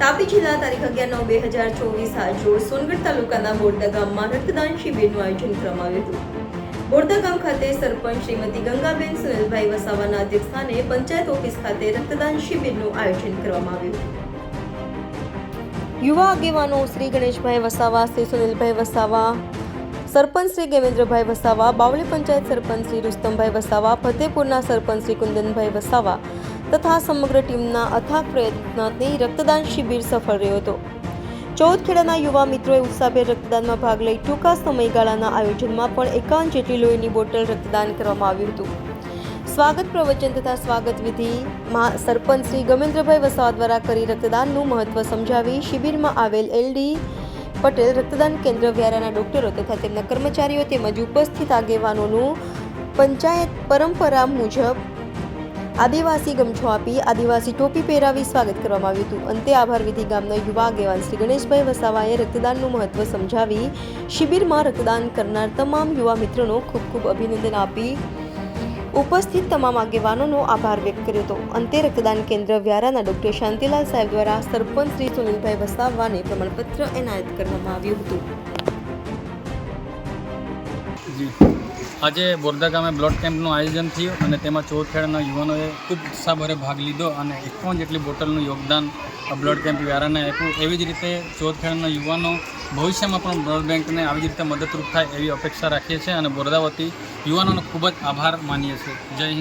તાપી જિલ્લા તારીખ અગિયાર નવ બે હજાર ચોવીસ આજ રોજ સોનગઢ તાલુકાના બોરદા ગામમાં રક્તદાન શિબિરનું આયોજન કરવામાં આવ્યું હતું. બોરદા ગામ ખાતે સરપંચ શ્રીમતી ગંગાબેન સુનિલભાઈ વસાવાના અધ્યક્ષસ્થાને પંચાયત ઓફિસ ખાતે રક્તદાન શિબિરનું આયોજન કરવામાં આવ્યું યુવા આગેવાનો શ્રી ગણેશભાઈ વસાવા, શ્રી સુનિલભાઈ વસાવા, સરપંચ શ્રી ગેમેન્દ્રભાઈ વસાવા, બાવળી પંચાયત સરપંચ શ્રી રુસ્તમભાઈ વસાવા, ફતેપુરના સરપંચ શ્રી કુંદનભાઈ વસાવા તથા સમગ્ર ટીમના અથાગ પ્રયત્નથી રક્તદાન શિબિર સફળ રહ્યો હતો. ચૌદ ખેડાના યુવા મિત્રોએ ઉત્સાહભેર રક્તદાનમાં ભાગ લઈ ટૂંકા સમયગાળાના આયોજનમાં પણ એકાવન જેટલી લોહીની બોટલ રક્તદાન કરવામાં આવ્યું હતું. સ્વાગત પ્રવચન તથા સ્વાગત વિધિ સરપંચ શ્રી ગમેન્દ્રભાઈ વસાવા દ્વારા કરી રક્તદાનનું મહત્વ સમજાવી શિબિરમાં આવેલ એલડી પટેલ રક્તદાન કેન્દ્ર વ્યારાના ડોક્ટરો તથા તેમના કર્મચારીઓ તેમજ ઉપસ્થિત આગેવાનોનું પંચાયત પરંપરા મુજબ આદિવાસી ગમછો આપી આદિવાસી ટોપી પહેરાવી સ્વાગત કરવામાં આવ્યું હતું. અંતે આભાર વિધિ ગામના યુવા આગેવાન શ્રી ગણેશભાઈ વસાવાએ રક્તદાનનું મહત્વ સમજાવી શિબિરમાં રક્તદાન કરનાર તમામ યુવા મિત્રોનો ખૂબ ખૂબ અભિનંદન આપી ઉપસ્થિત તમામ આગેવાનોનો આભાર વ્યક્ત કર્યો હતો. અંતે રક્તદાન કેન્દ્ર વ્યારાના ડોક્ટર શાંતિલાલ સાહેબ દ્વારા સરપંચ શ્રી સુનિલભાઈ વસાવાને પ્રમાણપત્ર એનાયત કરવામાં આવ્યું હતું. આજે બોરદા ગામે બ્લડ કેમ્પનું આયોજન થયું અને તેમાં ચૌદ ખેડાના યુવાનોએ ખૂબ ઉત્સાહભરે ભાગ લીધો અને એકાવન જેટલી બોટલનું યોગદાન બ્લડ કેમ્પ વ્યારાને આપ્યું. એવી જ રીતે ચૌદ ખેડાના યુવાનો ભવિષ્યમાં પણ બ્લડ બેંકને આવી જ રીતે મદદરૂપ થાય એવી અપેક્ષા રાખીએ છીએ અને બોરદા વતી યુવાનોનો ખૂબ જ આભાર માનીએ છીએ. જય હિન્દ.